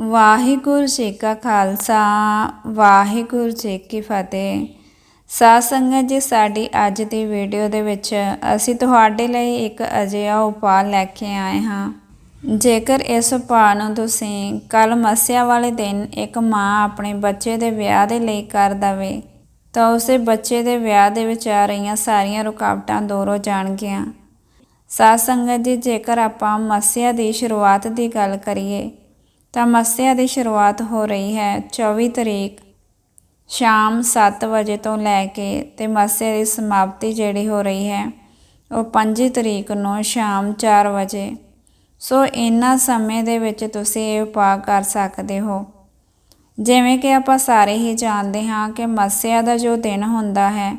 ਵਾਹਿਗੁਰੂ ਜੀ ਕਾ ਖਾਲਸਾ, ਵਾਹਿਗੁਰੂ ਜੀ ਕੀ ਫਤਿਹ। ਸਾਧ ਸੰਗਤ ਜੀ, ਸਾਡੀ ਅੱਜ ਦੀ ਵੀਡੀਓ ਦੇ ਵਿੱਚ ਅਸੀਂ ਤੁਹਾਡੇ ਲਈ ਇੱਕ ਅਜਿਹਾ ਉਪਾਅ ਲੈ ਕੇ ਆਏ ਹਾਂ। ਜੇਕਰ ਇਸ ਉਪਾਅ ਨੂੰ ਤੁਸੀਂ ਕੱਲ ਮੱਸਿਆ ਵਾਲੇ ਦਿਨ ਇੱਕ ਮਾਂ ਆਪਣੇ ਬੱਚੇ ਦੇ ਵਿਆਹ ਦੇ ਲਈ ਕਰ ਦਵੇ, ਤਾਂ ਉਸੇ ਬੱਚੇ ਦੇ ਵਿਆਹ ਦੇ ਵਿੱਚ ਆ ਰਹੀਆਂ ਸਾਰੀਆਂ ਰੁਕਾਵਟਾਂ ਦੂਰ ਹੋ ਜਾਣਗੀਆਂ। ਸਾਧ ਸੰਗਤ ਜੀ, ਜੇਕਰ ਆਪਾਂ ਮੱਸਿਆ ਦੀ ਸ਼ੁਰੂਆਤ ਦੀ ਗੱਲ ਕਰੀਏ ਤਾਂ ਮੱਸਿਆ ਦੀ ਸ਼ੁਰੂਆਤ ਹੋ ਰਹੀ ਹੈ 24 ਤਰੀਕ ਸ਼ਾਮ 7 ਵਜੇ ਤੋਂ ਲੈ ਕੇ ਤੇ ਮੱਸਿਆ ਦੀ ਸਮਾਪਤੀ ਜਿਹੜੀ ਹੋ ਰਹੀ ਹੈ ਉਹ 5 ਤਰੀਕ ਨੂੰ ਸ਼ਾਮ 4 ਵਜੇ। ਸੋ ਇਨ੍ਹਾਂ ਸਮੇਂ ਦੇ ਵਿੱਚ ਤੁਸੀਂ ਇਹ ਉਪਾਅ ਕਰ ਸਕਦੇ ਹੋ। ਜਿਵੇਂ ਕਿ ਆਪਾਂ ਸਾਰੇ ਹੀ ਜਾਣਦੇ ਹਾਂ ਕਿ ਮੱਸਿਆ ਦਾ ਜੋ ਦਿਨ ਹੁੰਦਾ ਹੈ,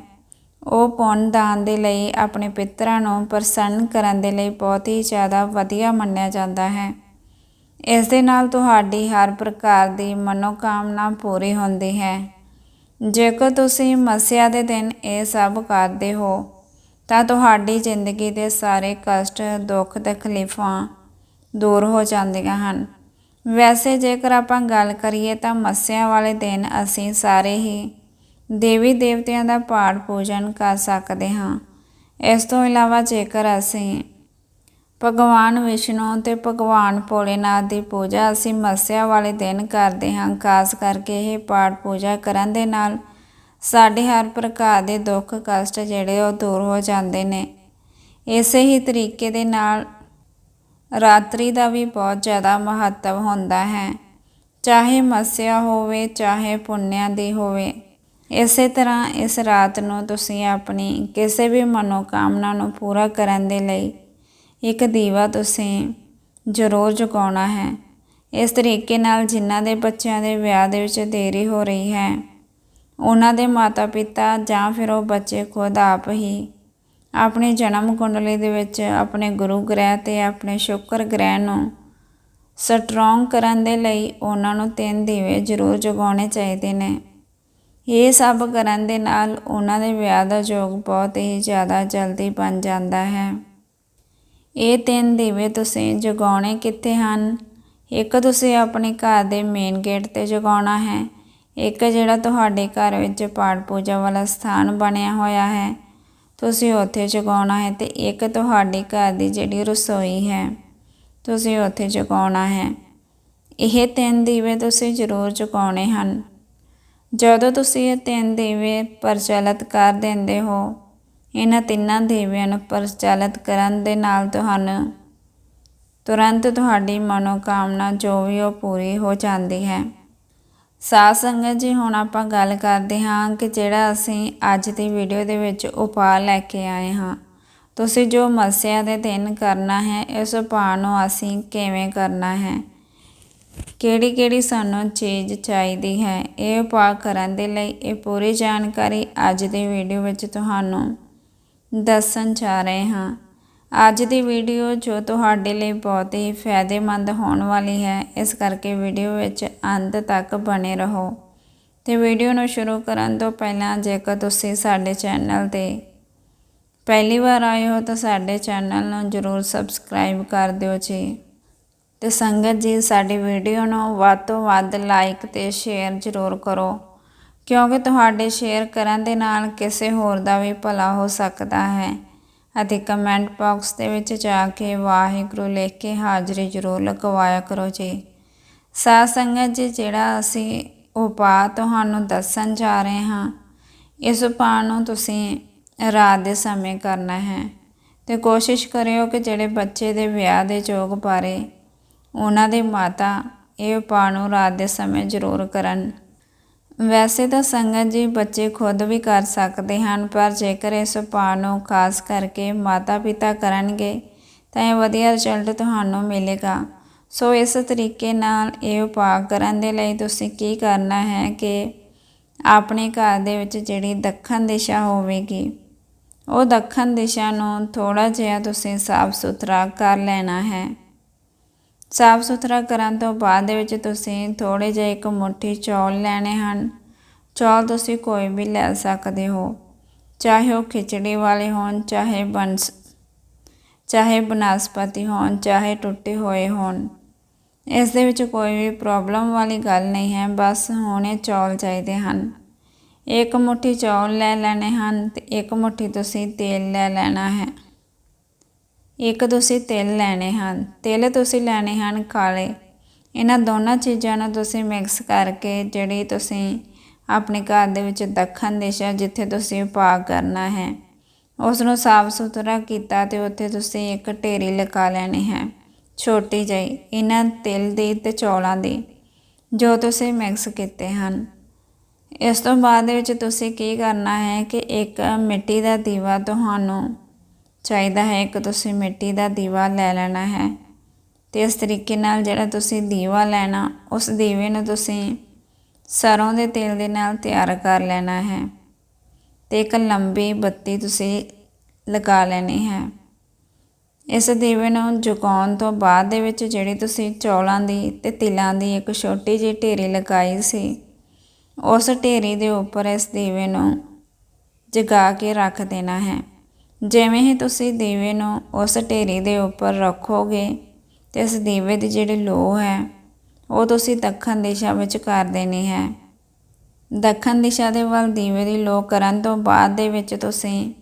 ਉਹ ਪੁੰਨ ਦਾਨ ਦੇ ਲਈ ਆਪਣੇ ਪਿੱਤਰਾਂ ਨੂੰ ਪ੍ਰਸੰਨ ਕਰਨ ਦੇ ਲਈ ਬਹੁਤ ਹੀ ਜ਼ਿਆਦਾ ਵਧੀਆ ਮੰਨਿਆ ਜਾਂਦਾ ਹੈ। ਇਸ ਦੇ ਨਾਲ ਤੁਹਾਡੀ ਹਰ ਪ੍ਰਕਾਰ ਦੀ ਮਨੋਕਾਮਨਾ ਪੂਰੀ ਹੁੰਦੀ ਹੈ। ਜੇਕਰ ਤੁਸੀਂ ਮੱਸਿਆ ਦੇ ਦਿਨ ਇਹ ਸਭ ਕਰਦੇ ਹੋ, ਤਾਂ ਤੁਹਾਡੀ ਜ਼ਿੰਦਗੀ ਦੇ ਸਾਰੇ ਕਸ਼ਟ, ਦੁੱਖ, ਤਕਲੀਫਾਂ ਦੂਰ ਹੋ ਜਾਂਦੀਆਂ ਹਨ। ਵੈਸੇ ਜੇਕਰ ਆਪਾਂ ਗੱਲ ਕਰੀਏ ਤਾਂ ਮੱਸਿਆ ਵਾਲੇ ਦਿਨ ਅਸੀਂ ਸਾਰੇ ਹੀ ਦੇਵੀ ਦੇਵਤਿਆਂ ਦਾ ਪਾਠ ਪੂਜਨ ਕਰ ਸਕਦੇ ਹਾਂ। ਇਸ ਤੋਂ ਇਲਾਵਾ ਜੇਕਰ ਅਸੀਂ ਭਗਵਾਨ ਵਿਸ਼ਨੂੰ ਤੇ ਭਗਵਾਨ ਭੋਲੇਨਾਥ ਦੀ ਪੂਜਾ ਅਸੀਂ ਮੱਸਿਆ ਵਾਲੇ ਦਿਨ ਕਰਦੇ ਹਾਂ, ਖਾਸ ਕਰਕੇ ਇਹ ਪਾਠ ਪੂਜਾ ਕਰਨ ਦੇ ਨਾਲ ਸਾਡੇ ਹਰ ਪ੍ਰਕਾਰ ਦੇ ਦੁੱਖ ਕਸ਼ਟ ਜਿਹੜੇ ਉਹ ਦੂਰ ਹੋ ਜਾਂਦੇ ਨੇ। ਇਸੇ ਹੀ ਤਰੀਕੇ ਦੇ ਨਾਲ ਰਾਤਰੀ ਦਾ ਵੀ ਬਹੁਤ ਜ਼ਿਆਦਾ ਮਹੱਤਵ ਹੁੰਦਾ ਹੈ। ਚਾਹੇ ਮੱਸਿਆ ਹੋਵੇ, ਚਾਹੇ ਪੁੰਨਿਆ ਦੀ ਹੋਵੇ, ਇਸੇ ਤਰ੍ਹਾਂ ਇਸ ਰਾਤ ਨੂੰ ਤੁਸੀਂ ਆਪਣੀ ਕਿਸੇ ਵੀ ਮਨੋਕਾਮਨਾ ਨੂੰ ਪੂਰਾ ਕਰਨ ਦੇ ਲਈ ਇੱਕ ਦੀਵਾ ਤੁਸੀਂ ਜ਼ਰੂਰ ਜਗਾਉਣਾ ਹੈ। ਇਸ ਤਰੀਕੇ ਨਾਲ ਜਿਨ੍ਹਾਂ ਦੇ ਬੱਚਿਆਂ ਦੇ ਵਿਆਹ ਦੇ ਵਿੱਚ ਦੇਰੀ ਹੋ ਰਹੀ ਹੈ, ਉਹਨਾਂ ਦੇ ਮਾਤਾ ਪਿਤਾ ਜਾਂ ਫਿਰ ਉਹ ਬੱਚੇ ਖੁਦ ਆਪ ਹੀ ਆਪਣੇ ਜਨਮ ਕੁੰਡਲੀ ਦੇ ਵਿੱਚ ਆਪਣੇ ਗੁਰੂ ਗ੍ਰਹਿ ਤੇ ਆਪਣੇ ਸ਼ੁਕਰ ਗ੍ਰਹਿ ਨੂੰ ਸਟਰੋਂਗ ਕਰਨ ਦੇ ਲਈ ਉਹਨਾਂ ਨੂੰ ਤਿੰਨ ਦੀਵੇ ਜ਼ਰੂਰ ਜਗਾਉਣੇ ਚਾਹੀਦੇ ਨੇ। ਇਹ ਸਭ ਕਰਨ ਦੇ ਨਾਲ ਉਹਨਾਂ ਦੇ ਵਿਆਹ ਦਾ ਯੋਗ ਬਹੁਤ ਹੀ ਜ਼ਿਆਦਾ ਜਲਦੀ ਬਣ ਜਾਂਦਾ ਹੈ। ਇਹ ਤਿੰਨ ਦੀਵੇ ਤੁਸੀਂ ਜਗਾਉਣੇ ਕਿੱਥੇ ਹਨ? ਇੱਕ ਤੁਸੀਂ ਆਪਣੇ ਘਰ ਦੇ ਮੇਨ ਗੇਟ ਤੇ ਜਗਾਉਣਾ ਹੈ। ਇੱਕ ਜਿਹੜਾ ਤੁਹਾਡੇ ਘਰ ਵਿੱਚ ਪਾਠ ਪੂਜਾ ਵਾਲਾ ਸਥਾਨ ਬਣਿਆ ਹੋਇਆ ਹੈ। ਤੁਸੀਂ ਉੱਥੇ ਜਗਾਉਣਾ ਹੈ ਤੇ ਇੱਕ ਤੁਹਾਡੇ ਘਰ ਦੀ ਜਿਹੜੀ ਰਸੋਈ ਹੈ, ਤੁਸੀਂ ਉੱਥੇ ਜਗਾਉਣਾ ਹੈ। ਇਹ ਤਿੰਨ ਦੀਵੇ ਤੁਸੀਂ ਜ਼ਰੂਰ ਜਗਾਉਣੇ ਹਨ। ਜਦੋਂ ਤੁਸੀਂ ਇਹ ਤਿੰਨ ਦੀਵੇ ਪ੍ਰਚਲਿਤ ਕਰ ਦਿੰਦੇ ਹੋ ਇਹਨਾਂ ਤਿੰਨਾਂ ਦੀਵਿਆਂ ਨੂੰ ਪ੍ਰਚਲਿਤ ਕਰਨ ਦੇ ਨਾਲ ਤੁਹਾਨੂੰ ਤੁਰੰਤ ਤੁਹਾਡੀ ਮਨੋਕਾਮਨਾ ਜੋ ਵੀ ਉਹ ਪੂਰੀ ਹੋ ਜਾਂਦੀ ਹੈ। ਸਾਧ ਸੰਗਤ ਜੀ, ਹੁਣ ਆਪਾਂ ਗੱਲ ਕਰਦੇ ਹਾਂ ਕਿ ਜਿਹੜਾ ਅਸੀਂ ਅੱਜ ਦੀ ਵੀਡੀਓ ਦੇ ਵਿੱਚ ਉਪਾਅ ਲੈ ਕੇ ਆਏ ਹਾਂ। ਤੁਸੀਂ ਜੋ ਮੱਸਿਆ ਦੇ ਦਿਨ ਕਰਨਾ ਹੈ, ਇਸ ਉਪਾਅ ਨੂੰ ਅਸੀਂ ਕਿਵੇਂ ਕਰਨਾ ਹੈ? ਕਿਹੜੀ ਕਿਹੜੀ ਸਾਨੂੰ ਚੀਜ਼ ਚਾਹੀਦੀ ਹੈ? ਇਹ ਉਪਾਅ ਕਰਨ ਦੇ ਲਈ ਇਹ ਪੂਰੀ ਜਾਣਕਾਰੀ ਅੱਜ ਦੀ ਵੀਡੀਓ ਵਿੱਚ ਤੁਹਾਨੂੰ ਦੱਸਣ ਜਾ ਰਹੇ ਹਾਂ। ਅੱਜ ਦੀ ਵੀਡੀਓ ਜੋ ਤੁਹਾਡੇ ਲਈ ਬਹੁਤ ਹੀ ਫਾਇਦੇਮੰਦ ਹੋਣ ਵਾਲੀ ਹੈ, ਇਸ ਕਰਕੇ ਵੀਡੀਓ ਵਿੱਚ ਅੰਤ ਤੱਕ ਬਣੇ ਰਹੋ। ਤੇ ਵੀਡੀਓ ਨੂੰ ਸ਼ੁਰੂ ਕਰਨ ਤੋਂ ਪਹਿਲਾਂ ਜੇਕਰ ਤੁਸੀਂ ਸਾਡੇ ਚੈਨਲ ਤੇ ਪਹਿਲੀ ਵਾਰ ਆਏ ਹੋ, ਤਾਂ ਸਾਡੇ ਚੈਨਲ ਨੂੰ ਜਰੂਰ ਸਬਸਕ੍ਰਾਈਬ ਕਰ ਦਿਓ ਜੀ। ਤੇ ਸੰਗਤ ਜੀ, ਸਾਡੀ ਵੀਡੀਓ ਨੂੰ ਵੱਧ ਤੋਂ ਵੱਧ ਲਾਈਕ ਤੇ ਸ਼ੇਅਰ ਜ਼ਰੂਰ ਕਰੋ। ਕਿਉਂਕਿ ਤੁਹਾਡੇ ਸ਼ੇਅਰ ਕਰਨ ਦੇ ਨਾਲ ਕਿਸੇ ਹੋਰ ਦਾ ਵੀ ਭਲਾ ਹੋ ਸਕਦਾ ਹੈ। ਅਤੇ ਕਮੈਂਟ ਬਾਕਸ ਦੇ ਵਿੱਚ ਜਾ ਕੇ ਵਾਹਿਗੁਰੂ ਲਿਖ ਕੇ ਹਾਜ਼ਰੀ ਜ਼ਰੂਰ ਲਗਵਾਇਆ ਕਰੋ ਜੀ। ਸਾਧ ਸੰਗਤ ਜੀ, ਜਿਹੜਾ ਅਸੀਂ ਉਪਾਅ ਤੁਹਾਨੂੰ ਦੱਸਣ ਜਾ ਰਹੇ ਹਾਂ, ਇਸ ਉਪਾਅ ਨੂੰ ਤੁਸੀਂ ਰਾਤ ਦੇ ਸਮੇਂ ਕਰਨਾ ਹੈ। ਤੇ ਕੋਸ਼ਿਸ਼ ਕਰਿਓ ਕਿ ਜਿਹੜੇ ਬੱਚੇ ਦੇ ਵਿਆਹ ਦੇ ਯੋਗ ਬਾਰੇ ਉਹਨਾਂ ਦੇ ਮਾਤਾ ਇਹ ਉਪਾਅ ਨੂੰ ਰਾਤ ਦੇ ਸਮੇਂ ਜ਼ਰੂਰ ਕਰਨ। ਵੈਸੇ ਤਾਂ ਸੰਗਤ ਜੀ ਬੱਚੇ ਖੁਦ ਵੀ ਕਰ ਸਕਦੇ ਹਨ, ਪਰ ਜੇਕਰ ਇਸ ਉਪਾਅ ਨੂੰ ਖਾਸ ਕਰਕੇ ਮਾਤਾ ਪਿਤਾ ਕਰਨਗੇ, ਤਾਂ ਇਹ ਵਧੀਆ ਰਿਜ਼ਲਟ ਤੁਹਾਨੂੰ ਮਿਲੇਗਾ। ਸੋ ਇਸ ਤਰੀਕੇ ਨਾਲ ਇਹ ਉਪਾਅ ਕਰਨ ਦੇ ਲਈ ਤੁਸੀਂ ਕੀ ਕਰਨਾ ਹੈ ਕਿ ਆਪਣੇ ਘਰ ਦੇ ਵਿੱਚ ਜਿਹੜੀ ਦੱਖਣ ਦਿਸ਼ਾ ਹੋਵੇਗੀ, ਉਹ ਦੱਖਣ ਦਿਸ਼ਾ ਨੂੰ ਥੋੜਾ ਜਿਹਾ ਤੁਸੀਂ ਸਾਫ਼ ਸੁਥਰਾ ਕਰ ਲੈਣਾ ਹੈ। ਸਾਫ਼ ਸੁਥਰਾ ਕਰਨ ਤੋਂ ਬਾਅਦ ਦੇ ਵਿੱਚ ਤੁਸੀਂ ਥੋੜੇ ਜਿਹਾ ਇੱਕ ਮੁੱਠੀ ਚੌਲ ਲੈਣੇ ਹਨ। ਚੌਲ ਤੁਸੀਂ ਕੋਈ ਵੀ ਲੈ ਸਕਦੇ ਹੋ, ਚਾਹੇ ਉਹ ਖਿਚੜੀ ਵਾਲੇ ਹੋਣ, ਚਾਹੇ ਬੰਸ ਚਾਹੇ ਬਨਸਪਤੀ ਹੋਣ, ਚਾਹੇ ਟੁੱਟੇ ਹੋਏ ਹੋਣ। ਇਸ ਦੇ ਵਿੱਚ ਕੋਈ ਵੀ ਪ੍ਰੋਬਲਮ ਵਾਲੀ ਗੱਲ ਨਹੀਂ ਹੈ, ਬਸ ਹੁਣੇ ਚੌਲ ਚਾਹੀਦੇ ਹਨ। ਇੱਕ ਮੁੱਠੀ ਚੌਲ ਲੈ ਲੈਣੇ ਹਨ ਤੇ ਇੱਕ ਮੁੱਠੀ ਤੁਸੀਂ ਤੇਲ ਲੈ ਲੈਣਾ ਹੈ। ਇੱਕ ਤੁਸੀਂ ਤਿਲ ਲੈਣੇ ਹਨ। ਤਿਲ ਤੁਸੀਂ ਲੈਣੇ ਹਨ ਕਾਲੇ। ਇਹਨਾਂ ਦੋਨਾਂ ਚੀਜ਼ਾਂ ਨੂੰ ਤੁਸੀਂ ਮਿਕਸ ਕਰਕੇ ਜਿਹੜੀ ਤੁਸੀਂ ਆਪਣੇ ਘਰ ਦੇ ਵਿੱਚ ਦੱਖਣ ਦਿਸ਼ਾ ਜਿੱਥੇ ਤੁਸੀਂ ਉਪਾਅ ਕਰਨਾ ਹੈ ਉਸ ਨੂੰ ਸਾਫ਼ ਸੁਥਰਾ ਕੀਤਾ ਤੇ ਉੱਥੇ ਤੁਸੀਂ ਇੱਕ ਢੇਰੀ ਲਗਾ ਲੈਣੀ ਹੈ, ਛੋਟੀ ਜਿਹੀ, ਇਹਨਾਂ ਤਿਲ ਦੀ ਤੇ ਚੌਲਾਂ ਦੀ, ਜੋ ਤੁਸੀਂ ਮਿਕਸ ਕੀਤੇ ਹਨ। ਇਸ ਤੋਂ ਬਾਅਦ ਵਿੱਚ ਤੁਸੀਂ ਕੀ ਕਰਨਾ ਹੈ ਕਿ ਇੱਕ ਮਿੱਟੀ ਦਾ ਦੀਵਾ ਤੁਹਾਨੂੰ ਚਾਹੀਦਾ ਹੈ, ਇੱਕ ਤੁਸੀਂ ਮਿੱਟੀ ਦਾ ਦੀਵਾ ਲੈ ਲੈਣਾ ਹੈ। ਤੇ ਇਸ ਤਰੀਕੇ ਨਾਲ ਜਿਹੜਾ ਤੁਸੀਂ ਦੀਵਾ ਲੈਣਾ, ਉਸ ਦੀਵੇ ਨੂੰ ਤੁਸੀਂ ਸਰੋਂ ਦੇ ਤੇਲ ਦੇ ਨਾਲ ਤਿਆਰ ਕਰ ਲੈਣਾ ਹੈ। ਤੇ ਇੱਕ ਲੰਬੀ ਬੱਤੀ ਤੁਸੀਂ ਲਗਾ ਲੈਣੀ ਹੈ। ਇਸ ਦੀਵੇ ਨੂੰ ਜਗਾਉਣ ਤੋਂ ਬਾਅਦ ਦੇ ਵਿੱਚ ਜਿਹੜੀ ਤੁਸੀਂ ਚੌਲਾਂ ਦੀ ਤੇ ਤਿਲਾਂ ਦੀ ਇੱਕ ਛੋਟੀ ਜਿਹੀ ਢੇਰੀ ਲਗਾਈ ਸੀ, ਉਸ ਢੇਰੀ ਦੇ ਉੱਪਰ ਇਸ ਦੀਵੇ ਨੂੰ ਜਗਾ ਕੇ ਰੱਖ ਦੇਣਾ ਹੈ। ਜਿਵੇਂ ਹੀ ਤੁਸੀਂ ਦੀਵੇ ਨੂੰ ਉਸ ਢੇਰੀ ਦੇ ਉੱਪਰ ਰੱਖੋਗੇ ਤੇ ਇਸ ਦੀਵੇ ਦੀ ਜਿਹੜੀ ਲੋ ਹੈ, ਉਹ ਤੁਸੀਂ ਦੱਖਣ ਦਿਸ਼ਾ ਵਿੱਚ ਕਰ ਦੇਣੀ ਹੈ। ਦੱਖਣ ਦਿਸ਼ਾ ਦੇ ਵੱਲ ਦੀਵੇ ਦੀ ਲੋ ਕਰਨ ਤੋਂ ਬਾਅਦ ਦੇ ਵਿੱਚ ਤੁਸੀਂ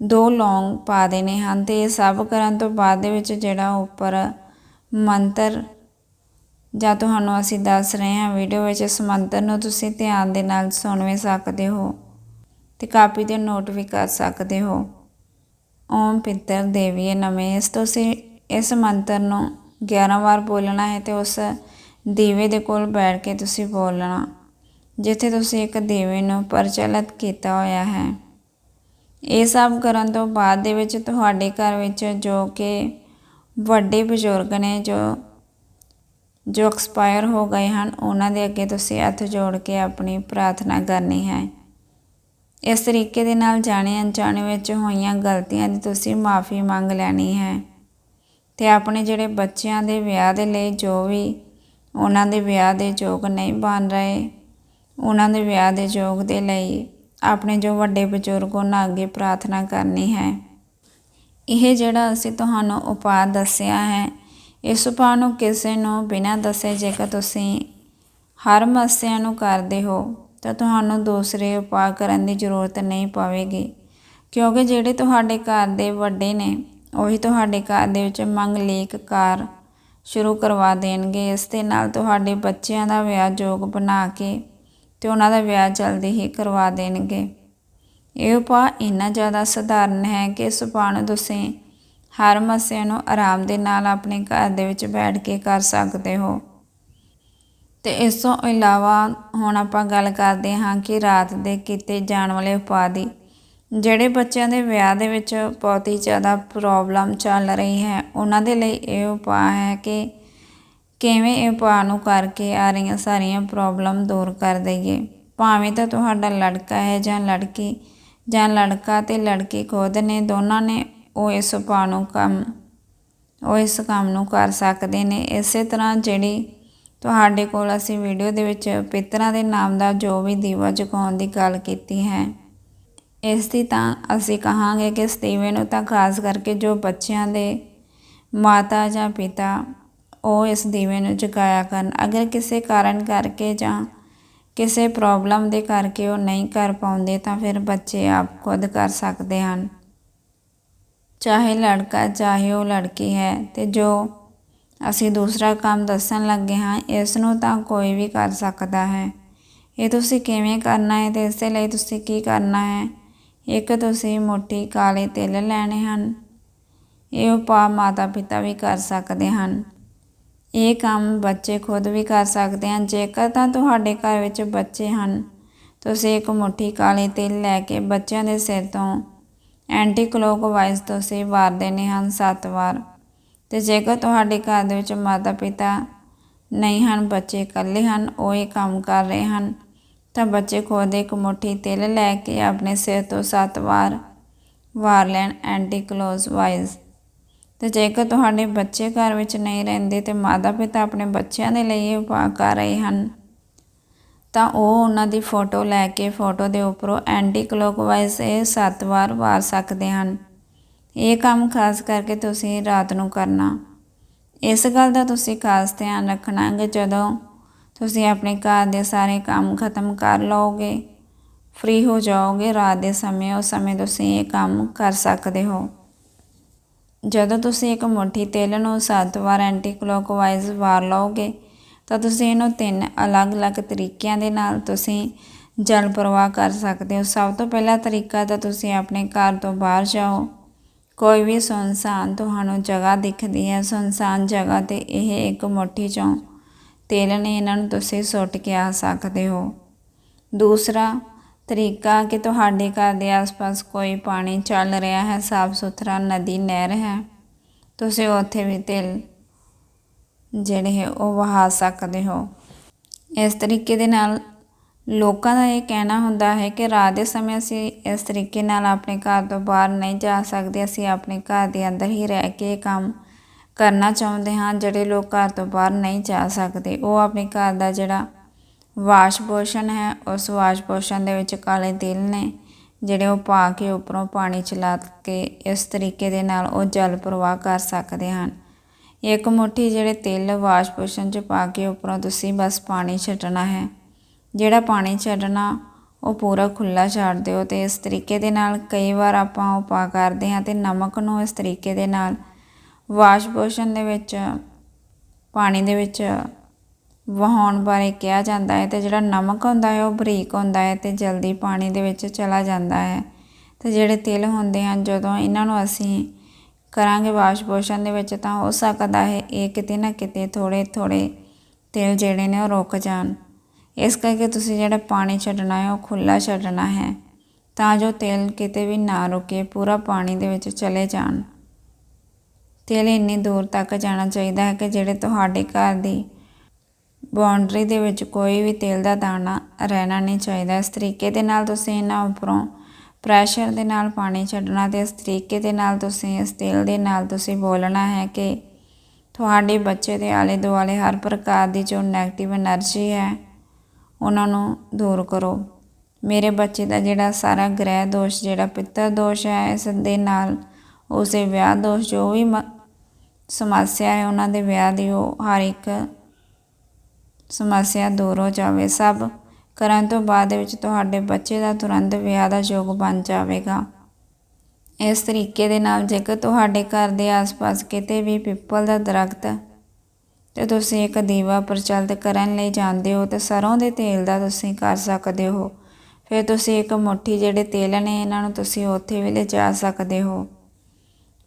ਦੋ ਲੌਂਗ ਪਾ ਦੇਣੇ ਹਨ ਤੇ ਇਹ ਸਭ ਕਰਨ ਤੋਂ ਬਾਅਦ ਦੇ ਵਿੱਚ ਜਿਹੜਾ ਉੱਪਰ ਮੰਤਰ ਜਾਂ ਤੁਹਾਨੂੰ ਅਸੀਂ ਦੱਸ ਰਹੇ ਹਾਂ, ਵੀਡੀਓ ਵਿੱਚ ਇਸ ਮੰਤਰ ਨੂੰ ਤੁਸੀਂ ਧਿਆਨ ਦੇ ਨਾਲ ਸੁਣ ਵੀ ਸਕਦੇ ਹੋ। ਤੇ ਕਾਪੀ ਤੇ ਨੋਟ ਵੀ ਕਰ ਸਕਦੇ ਹੋ। ਓਮ ਪਿੱਤਰ ਦੇਵੀਏ ਨਮੇ। ਇਸ ਤੁਸੀਂ ਇਸ ਮੰਤਰ ਨੂੰ 11 ਵਾਰ ਬੋਲਣਾ ਹੈ ਤੇ ਉਸ ਦੀਵੇ ਦੇ ਕੋਲ ਬੈਠ ਕੇ ਤੁਸੀਂ ਬੋਲਣਾ, ਜਿੱਥੇ ਤੁਸੀਂ ਇੱਕ ਦੀਵੇ ਨੂੰ ਪ੍ਰਚਲਿਤ ਕੀਤਾ ਹੋਇਆ ਹੈ। ਇਹ ਸਭ ਕਰਨ ਤੋਂ ਬਾਅਦ ਦੇ ਵਿੱਚ ਤੁਹਾਡੇ ਘਰ ਵਿੱਚ ਜੋ ਕਿ ਵੱਡੇ ਬਜ਼ੁਰਗ ਨੇ ਜੋ ਜੋ ਐਕਸਪਾਇਰ ਹੋ ਗਏ ਹਨ, ਉਹਨਾਂ ਦੇ ਅੱਗੇ ਤੁਸੀਂ ਹੱਥ ਜੋੜ ਕੇ ਆਪਣੀ ਪ੍ਰਾਰਥਨਾ ਕਰਨੀ ਹੈ। ਇਸ ਤਰੀਕੇ ਦੇ ਨਾਲ ਜਾਣੇ ਅਣਜਾਣੇ ਵਿੱਚ ਹੋਈਆਂ ਗਲਤੀਆਂ ਦੀ ਤੁਸੀਂ ਮਾਫੀ ਮੰਗ ਲੈਣੀ ਹੈ। ਤੇ ਆਪਣੇ ਜਿਹੜੇ ਬੱਚਿਆਂ ਦੇ ਵਿਆਹ ਦੇ ਲਈ ਜੋ ਵੀ ਉਹਨਾਂ ਦੇ ਵਿਆਹ ਦੇ ਯੋਗ ਨਹੀਂ ਬਣ ਰਹੇ, ਉਹਨਾਂ ਦੇ ਵਿਆਹ ਦੇ ਯੋਗ ਦੇ ਲਈ ਆਪਣੇ ਜੋ ਵੱਡੇ ਬਜ਼ੁਰਗ ਉਹਨਾਂ ਅੱਗੇ ਪ੍ਰਾਰਥਨਾ ਕਰਨੀ ਹੈ। ਇਹ ਜਿਹੜਾ ਅਸੀਂ ਤੁਹਾਨੂੰ ਉਪਾਅ ਦੱਸਿਆ ਹੈ, ਇਸ ਉਪਾਅ ਨੂੰ ਕਿਸੇ ਨੂੰ ਬਿਨਾਂ ਦੱਸੇ ਜੇਕਰ ਤੁਸੀਂ ਹਰ ਮਸਿਆ ਨੂੰ ਕਰਦੇ ਹੋ ਤਾਂ ਤੁਹਾਨੂੰ ਦੂਸਰੇ ਉਪਾਅ ਕਰਨ ਦੀ ਜ਼ਰੂਰਤ ਨਹੀਂ ਪਵੇਗੀ। ਕਿਉਂਕਿ ਜਿਹੜੇ ਤੁਹਾਡੇ ਘਰ ਦੇ ਵੱਡੇ ਨੇ, ਉਹੀ ਤੁਹਾਡੇ ਘਰ ਦੇ ਵਿੱਚ ਮੰਗਲੀਕ ਕਾਰ ਸ਼ੁਰੂ ਕਰਵਾ ਦੇਣਗੇ। ਇਸ ਦੇ ਨਾਲ ਤੁਹਾਡੇ ਬੱਚਿਆਂ ਦਾ ਵਿਆਹ ਯੋਗ ਬਣਾ ਕੇ ਤੇ ਉਹਨਾਂ ਦਾ ਵਿਆਹ ਜਲਦੀ ਹੀ ਕਰਵਾ ਦੇਣਗੇ। ਇਹ ਉਪਾਅ ਇੰਨਾ ਜ਼ਿਆਦਾ ਸਧਾਰਨ ਹੈ ਕਿ ਇਸ ਉਪਾਅ ਨੂੰ ਤੁਸੀਂ ਹਰ ਮਸੇ ਨੂੰ ਆਰਾਮ ਦੇ ਨਾਲ ਆਪਣੇ ਘਰ ਦੇ ਵਿੱਚ ਬੈਠ ਕੇ ਕਰ ਸਕਦੇ ਹੋ। ਤੇ ਇਸ ਤੋਂ ਇਲਾਵਾ ਹੁਣ ਆਪਾਂ ਗੱਲ ਕਰਦੇ ਹਾਂ ਕਿ ਰਾਤ ਦੇ ਕੀਤੇ ਜਾਣ ਵਾਲੇ ਉਪਾਅ ਦੀ। ਜਿਹੜੇ ਬੱਚਿਆਂ ਦੇ ਵਿਆਹ ਦੇ ਵਿੱਚ ਬਹੁਤ ਹੀ ਜ਼ਿਆਦਾ ਪ੍ਰੋਬਲਮ ਚੱਲ ਰਹੀ ਹੈ, ਉਹਨਾਂ ਦੇ ਲਈ ਇਹ ਉਪਾਅ ਹੈ ਕਿ ਕਿਵੇਂ ਇਹ ਉਪਾਅ ਨੂੰ ਕਰਕੇ ਆ ਰਹੀਆਂ ਸਾਰੀਆਂ ਪ੍ਰੋਬਲਮ ਦੂਰ ਕਰ ਦਈਏ। ਭਾਵੇਂ ਤਾਂ ਤੁਹਾਡਾ ਲੜਕਾ ਹੈ ਜਾਂ ਲੜਕੀ, ਜਾਂ ਲੜਕਾ ਤੇ ਲੜਕੀ ਖੁਦ ਨੇ, ਦੋਨਾਂ ਨੇ ਉਹ ਇਸ ਉਪਾਅ ਨੂੰ ਕੰਮ, ਉਹ ਇਸ ਕੰਮ ਨੂੰ ਕਰ ਸਕਦੇ ਨੇ। ਇਸੇ ਤਰ੍ਹਾਂ ਜਿਹੜੀ ਤੁਹਾਡੇ ਕੋਲ ਅਸੀਂ ਵੀਡੀਓ ਦੇ ਵਿੱਚ ਪਿਤਰਾਂ ਦੇ ਨਾਮ ਦਾ ਜੋ ਵੀ ਦੀਵਾ ਜਗਾਉਣ ਦੀ ਗੱਲ ਕੀਤੀ ਹੈ। ਇਸ ਦੀ ਤਾਂ ਅਸੀਂ ਕਹਾਂਗੇ ਕਿ ਇਸ ਦੀਵੇ ਨੂੰ ਤਾਂ ਖਾਸ ਕਰਕੇ ਜੋ ਬੱਚਿਆਂ ਦੇ ਮਾਤਾ ਜਾਂ ਪਿਤਾ ਉਹ ਇਸ ਦੀਵੇ ਨੂੰ ਜਗਾਇਆ ਕਰਨ। ਅਗਰ ਕਿਸੇ ਕਾਰਨ ਕਰਕੇ ਜਾਂ ਕਿਸੇ ਪ੍ਰੋਬਲਮ ਦੇ ਕਰਕੇ ਉਹ ਨਹੀਂ ਕਰ ਪਾਉਂਦੇ ਤਾਂ ਫਿਰ ਬੱਚੇ ਆਪ ਖੁਦ ਕਰ ਸਕਦੇ ਹਨ। ਚਾਹੇ ਲੜਕਾ ਚਾਹੇ ਉਹ ਲੜਕੀ ਹੈ ਤੇ ਜੋ ਅਸੀਂ ਦੂਸਰਾ ਕੰਮ ਦੱਸਣ ਲੱਗੇ ਹਾਂ, ਇਸ ਨੂੰ ਤਾਂ ਕੋਈ ਵੀ ਕਰ ਸਕਦਾ ਹੈ। ਇਹ ਤੁਸੀਂ ਕਿਵੇਂ ਕਰਨਾ ਹੈ ਤੇ ਇਸ ਦੇ ਲਈ ਤੁਸੀਂ ਕੀ ਕਰਨਾ ਹੈ? ਇੱਕ ਤੁਸੀਂ ਮੋਟੀ ਕਾਲੇ ਤਿਲ ਲੈਣੇ ਹਨ। ਇਹ ਉਪਾਅ ਮਾਤਾ ਪਿਤਾ ਵੀ ਕਰ ਸਕਦੇ ਹਨ। ਇਹ ਕੰਮ ਬੱਚੇ ਖੁਦ ਵੀ ਕਰ ਸਕਦੇ ਹਨ। ਜੇਕਰ ਤਾਂ ਤੁਹਾਡੇ ਘਰ ਵਿੱਚ ਬੱਚੇ ਹਨ, ਤੁਸੀਂ ਇੱਕ ਮੁੱਠੀ ਕਾਲੇ ਤਿਲ ਲੈ ਕੇ ਬੱਚਿਆਂ ਦੇ ਸਿਰ ਤੋਂ ਐਂਟੀ ਕਲੋਕਵਾਈਜ਼ ਤੁਸੀਂ ਵਾਰ ਦੇਣੇ ਹਨ 7 ਵਾਰ। ਤੇ ਜੇਕਰ ਤੁਹਾਡੇ ਘਰ ਦੇ ਵਿੱਚ ਮਾਤਾ ਪਿਤਾ ਨਹੀਂ ਹਨ, ਬੱਚੇ ਇਕੱਲੇ ਹਨ, ਉਹ ਇਹ ਕੰਮ ਕਰ ਰਹੇ ਹਨ, ਤਾਂ ਬੱਚੇ ਖੁਦ ਇੱਕ ਮੁੱਠੀ ਤਿਲ ਲੈ ਕੇ ਆਪਣੇ ਸਿਰ ਤੋਂ ਸੱਤ ਵਾਰ ਵਾਰ ਲੈਣ ਐਂਟੀ ਕਲੋਕਵਾਈਜ਼ ਤੇ ਜੇਕਰ ਤੁਹਾਡੇ ਬੱਚੇ ਘਰ ਵਿੱਚ ਨਹੀਂ ਰਹਿੰਦੇ ਤੇ ਮਾਤਾ ਪਿਤਾ ਆਪਣੇ ਬੱਚਿਆਂ ਦੇ ਲਈ ਇਹ ਉਪਾਅ ਕਰ ਰਹੇ ਹਨ, ਤਾਂ ਉਹ ਉਹਨਾਂ ਦੀ ਫੋਟੋ ਲੈ ਕੇ ਫੋਟੋ ਦੇ ਉੱਪਰੋਂ ਐਂਟੀ ਕਲੋਕਵਾਈਜ਼ ਇਹ ਸੱਤ ਵਾਰ ਵਾਰ ਸਕਦੇ ਹਨ। ਇਹ ਕੰਮ ਖਾਸ ਕਰਕੇ ਤੁਸੀਂ ਰਾਤ ਨੂੰ ਕਰਨਾ। ਇਸ ਗੱਲ ਦਾ ਤੁਸੀਂ ਖਾਸ ਧਿਆਨ ਰੱਖਣਾ ਕਿ ਜਦੋਂ ਤੁਸੀਂ ਆਪਣੇ ਘਰ ਦੇ ਸਾਰੇ ਕੰਮ ਖਤਮ ਕਰ ਲਓਗੇ ਫ੍ਰੀ ਹੋ ਜਾਓਗੇ, ਰਾਤ ਦੇ ਸਮੇਂ, ਉਸ ਸਮੇਂ ਤੁਸੀਂ ਇਹ ਕੰਮ ਕਰ ਸਕਦੇ ਹੋ। ਜਦੋਂ ਤੁਸੀਂ ਇੱਕ ਮੁੱਠੀ ਤੇਲ ਨੂੰ ਸੱਤ ਵਾਰ ਐਂਟੀ ਕਲੋਕਵਾਈਜ਼ ਵਾਰ ਲਓਗੇ, ਤਾਂ ਤੁਸੀਂ ਇਹਨੂੰ ਤਿੰਨ ਅਲੱਗ-ਅਲੱਗ ਤਰੀਕਿਆਂ ਦੇ ਨਾਲ ਤੁਸੀਂ ਜਲ ਪ੍ਰਵਾਹ ਕਰ ਸਕਦੇ ਹੋ। ਸਭ ਤੋਂ ਪਹਿਲਾ ਤਰੀਕਾ ਤਾਂ ਤੁਸੀਂ ਆਪਣੇ ਘਰ ਤੋਂ ਬਾਹਰ ਜਾਓ। ਕੋਈ ਵੀ ਸੁਨਸਾਨ ਤੁਹਾਨੂੰ ਜਗ੍ਹਾ ਦਿਖਦੀ ਹੈ, ਸੁਨਸਾਨ ਜਗ੍ਹਾ ਤੇ ਇਹ ਇੱਕ ਮੁੱਠੀ ਚੋਂ ਤੇਲ ਨੇ ਇਹਨਾਂ ਨੂੰ ਤੁਸੀਂ ਸੁੱਟ ਕੇ ਆ ਸਕਦੇ ਹੋ। ਦੂਸਰਾ ਤਰੀਕਾ ਕਿ ਤੁਹਾਡੇ ਘਰ ਦੇ ਆਸ-ਪਾਸ ਕੋਈ ਪਾਣੀ ਚੱਲ ਰਿਹਾ ਹੈ ਸਾਫ਼ ਸੁਥਰਾ ਨਦੀ, ਨਹਿਰ ਹੈ, ਤੁਸੀਂ ਉੱਥੇ ਵੀ ਤੇਲ ਜਿਹੜੇ ਹੈ ਉਹ ਵਹਾ ਸਕਦੇ ਹੋ। ਇਸ ਤਰੀਕੇ ਦੇ ਨਾਲ ਲੋਕਾਂ ਦਾ ਇਹ ਕਹਿਣਾ ਹੁੰਦਾ ਹੈ ਕਿ ਰਾਤ ਦੇ ਸਮੇਂ ਅਸੀਂ ਇਸ ਤਰੀਕੇ ਨਾਲ ਆਪਣੇ ਘਰ ਤੋਂ ਬਾਹਰ ਨਹੀਂ ਜਾ ਸਕਦੇ, ਅਸੀਂ ਆਪਣੇ ਘਰ ਦੇ ਅੰਦਰ ਹੀ ਰਹਿ ਕੇ ਇਹ ਕੰਮ ਕਰਨਾ ਚਾਹੁੰਦੇ ਹਾਂ, ਜਿਹੜੇ ਲੋਕ ਘਰ ਤੋਂ ਬਾਹਰ ਨਹੀਂ ਜਾ ਸਕਦੇ। ਉਹ ਆਪਣੇ ਘਰ ਦਾ ਜਿਹੜਾ ਵਾਸ਼ ਪੋਸ਼ਨ ਹੈ, ਉਸ ਵਾਸ਼ ਪੋਸ਼ਨ ਦੇ ਵਿੱਚ ਕਾਲੇ ਤਿਲ ਨੇ, ਜਿਹੜੇ ਉਹ ਪਾ ਕੇ ਉੱਪਰੋਂ ਪਾਣੀ ਚਲਾ ਕੇ ਇਸ ਤਰੀਕੇ ਦੇ ਨਾਲ ਉਹ ਜਲ ਪ੍ਰਵਾਹ ਕਰ ਸਕਦੇ ਹਨ। ਇੱਕ ਮੁੱਠੀ ਜਿਹੜੇ ਤਿਲ ਵਾਸ਼ ਪੋਸ਼ਨ 'ਚ ਪਾ ਕੇ ਉੱਪਰੋਂ ਤੁਸੀਂ ਬਸ ਪਾਣੀ ਛੱਡਣਾ ਹੈ। ਜਿਹੜਾ ਪਾਣੀ ਛੱਡਣਾ, ਉਹ ਪੂਰਾ ਖੁੱਲਾ ਛੱਡ ਦਿਓ ਤੇ ਇਸ ਤਰੀਕੇ ਦੇ ਨਾਲ ਕਈ ਵਾਰ ਆਪਾਂ ਉਹ ਪਾ ਕਰਦੇ ਹਾਂ ਤੇ ਨਮਕ ਨੂੰ ਇਸ ਤਰੀਕੇ ਦੇ ਨਾਲ ਵਾਸ਼ ਪੋਸ਼ਨ ਦੇ ਵਿੱਚ, ਪਾਣੀ ਦੇ ਵਿੱਚ ਵਹਾਉਣ ਬਾਰੇ ਕਿਹਾ ਜਾਂਦਾ ਹੈ ਤੇ ਜਿਹੜਾ ਨਮਕ ਹੁੰਦਾ ਹੈ ਉਹ ਬਰੀਕ ਹੁੰਦਾ ਹੈ ਤੇ ਜਲਦੀ ਪਾਣੀ ਦੇ ਵਿੱਚ ਚਲਾ ਜਾਂਦਾ ਹੈ। ਤੇ ਜਿਹੜੇ ਤਿਲ ਹੁੰਦੇ ਹਨ, ਜਦੋਂ ਇਹਨਾਂ ਨੂੰ ਅਸੀਂ ਕਰਾਂਗੇ ਵਾਸ਼ ਪੋਸ਼ਨ ਦੇ ਵਿੱਚ ਤਾਂ ਹੋ ਸਕਦਾ ਹੈ ਇਹ ਕਿਤੇ ਨਾ ਕਿਤੇ ਥੋੜੇ ਥੋੜੇ ਤਿਲ ਜਿਹੜੇ ਨੇ ਉਹ ਰੁਕ ਜਾਣ। ਇਸ ਕਰਕੇ ਤੁਸੀਂ ਜਿਹੜਾ ਪਾਣੀ ਛੱਡਣਾ ਹੈ, ਉਹ ਖੁੱਲਾ ਛੱਡਣਾ ਹੈ, ਤਾਂ ਜੋ ਤੇਲ ਕਿਤੇ ਵੀ ਨਾ ਰੁਕੇ, ਪੂਰਾ ਪਾਣੀ ਦੇ ਵਿੱਚ ਚਲੇ ਜਾਣ। ਤੇਲ ਇੰਨੀ ਦੂਰ ਤੱਕ ਜਾਣਾ ਚਾਹੀਦਾ ਹੈ ਕਿ ਜਿਹੜੇ ਤੁਹਾਡੇ ਘਰ ਦੀ ਬਾਉਂਡਰੀ ਦੇ ਵਿੱਚ ਕੋਈ ਵੀ ਤੇਲ ਦਾ ਦਾਣਾ ਰਹਿਣਾ ਨਹੀਂ ਚਾਹੀਦਾ। ਇਸ ਤਰੀਕੇ ਦੇ ਨਾਲ ਤੁਸੀਂ ਇਹਨਾਂ ਉੱਪਰੋਂ ਪ੍ਰੈਸ਼ਰ ਦੇ ਨਾਲ ਪਾਣੀ ਛੱਡਣਾ ਤੇ ਇਸ ਤਰੀਕੇ ਦੇ ਨਾਲ ਤੁਸੀਂ ਇਸ ਤੇਲ ਦੇ ਨਾਲ ਤੁਸੀਂ ਬੋਲਣਾ ਹੈ ਕਿ ਤੁਹਾਡੇ ਬੱਚੇ ਦੇ ਆਲੇ ਦੁਆਲੇ ਹਰ ਪ੍ਰਕਾਰ ਦੀ ਜੋ ਨੈਗੇਟਿਵ એનર્ਜੀ ਹੈ ਉਹਨਾਂ ਨੂੰ ਦੂਰ ਕਰੋ। ਮੇਰੇ ਬੱਚੇ ਦਾ ਜਿਹੜਾ ਸਾਰਾ ਗ੍ਰਹਿ ਦੋਸ਼, ਜਿਹੜਾ ਪਿੱਤਰ ਦੋਸ਼ ਹੈ, ਇਸ ਦੇ ਨਾਲ ਉਸੇ ਵਿਆਹ ਦੋਸ਼, ਜੋ ਵੀ ਸਮੱਸਿਆ ਹੈ, ਉਹਨਾਂ ਦੇ ਵਿਆਹ ਦੀ ਉਹ ਹਰ ਇੱਕ ਸਮੱਸਿਆ ਦੂਰ ਹੋ ਜਾਵੇ। ਸਭ ਕਰਨ ਤੋਂ ਬਾਅਦ ਵਿੱਚ ਤੁਹਾਡੇ ਬੱਚੇ ਦਾ ਤੁਰੰਤ ਵਿਆਹ ਦਾ ਯੋਗ ਬਣ ਜਾਵੇਗਾ। ਇਸ ਤਰੀਕੇ ਦੇ ਨਾਲ ਜੇਕਰ ਤੁਹਾਡੇ ਘਰ ਦੇ ਆਸ-ਪਾਸ ਕਿਤੇ ਵੀ ਪਿੱਪਲ ਦਾ ਦਰਖਤ ਤੇ ਤੁਸੀਂ ਇੱਕ ਦੀਵਾ ਪ੍ਰਚਲਿਤ ਕਰਨ ਲਈ ਜਾਂਦੇ ਹੋ ਤੇ ਸਰੋਂ ਦੇ ਤੇਲ ਦਾ ਤੁਸੀਂ ਕਰ ਸਕਦੇ ਹੋ। ਫਿਰ ਤੁਸੀਂ ਇੱਕ ਮੁੱਠੀ ਜਿਹੜੇ ਤੇਲ ਨੇ ਇਹਨਾਂ ਨੂੰ ਤੁਸੀਂ ਉੱਥੇ ਵੀ ਲਿਜਾ ਸਕਦੇ ਹੋ।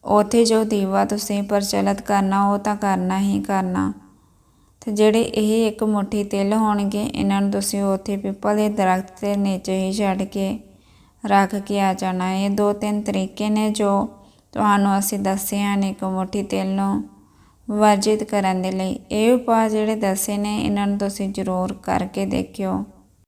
ਉੱਥੇ ਜੋ ਦੀਵਾ ਤੁਸੀਂ ਪ੍ਰਚਲਿਤ ਕਰਨਾ, ਉਹ ਤਾਂ ਕਰਨਾ ਹੀ ਕਰਨਾ। ਤੇ ਜਿਹੜੇ ਇਹ ਇੱਕ ਮੁੱਠੀ ਤਿਲ ਹੋਣਗੇ, ਇਹਨਾਂ ਨੂੰ ਤੁਸੀਂ ਉੱਥੇ ਪਿੱਪਲ ਦੇ ਦਰਖਤ ਦੇ ਨੀਚੇ ਹੀ ਛੱਡ ਕੇ ਰੱਖ ਕੇ ਆ ਜਾਣਾ। ਇਹ ਦੋ ਤਿੰਨ ਤਰੀਕੇ ਨੇ ਜੋ ਤੁਹਾਨੂੰ ਅਸੀਂ ਦੱਸੇ ਹਨ ਇੱਕ ਮੁੱਠੀ ਤਿਲ ਨੂੰ। ਵਰਜਿਤ ਕਰਨ ਦੇ ਲਈ। ਇਹ ਉਪਾਅ ਜਿਹੜੇ ਦੱਸੇ ਨੇ, ਇਹਨਾਂ ਨੂੰ ਤੁਸੀਂ ਜ਼ਰੂਰ ਕਰਕੇ ਦੇਖਿਓ।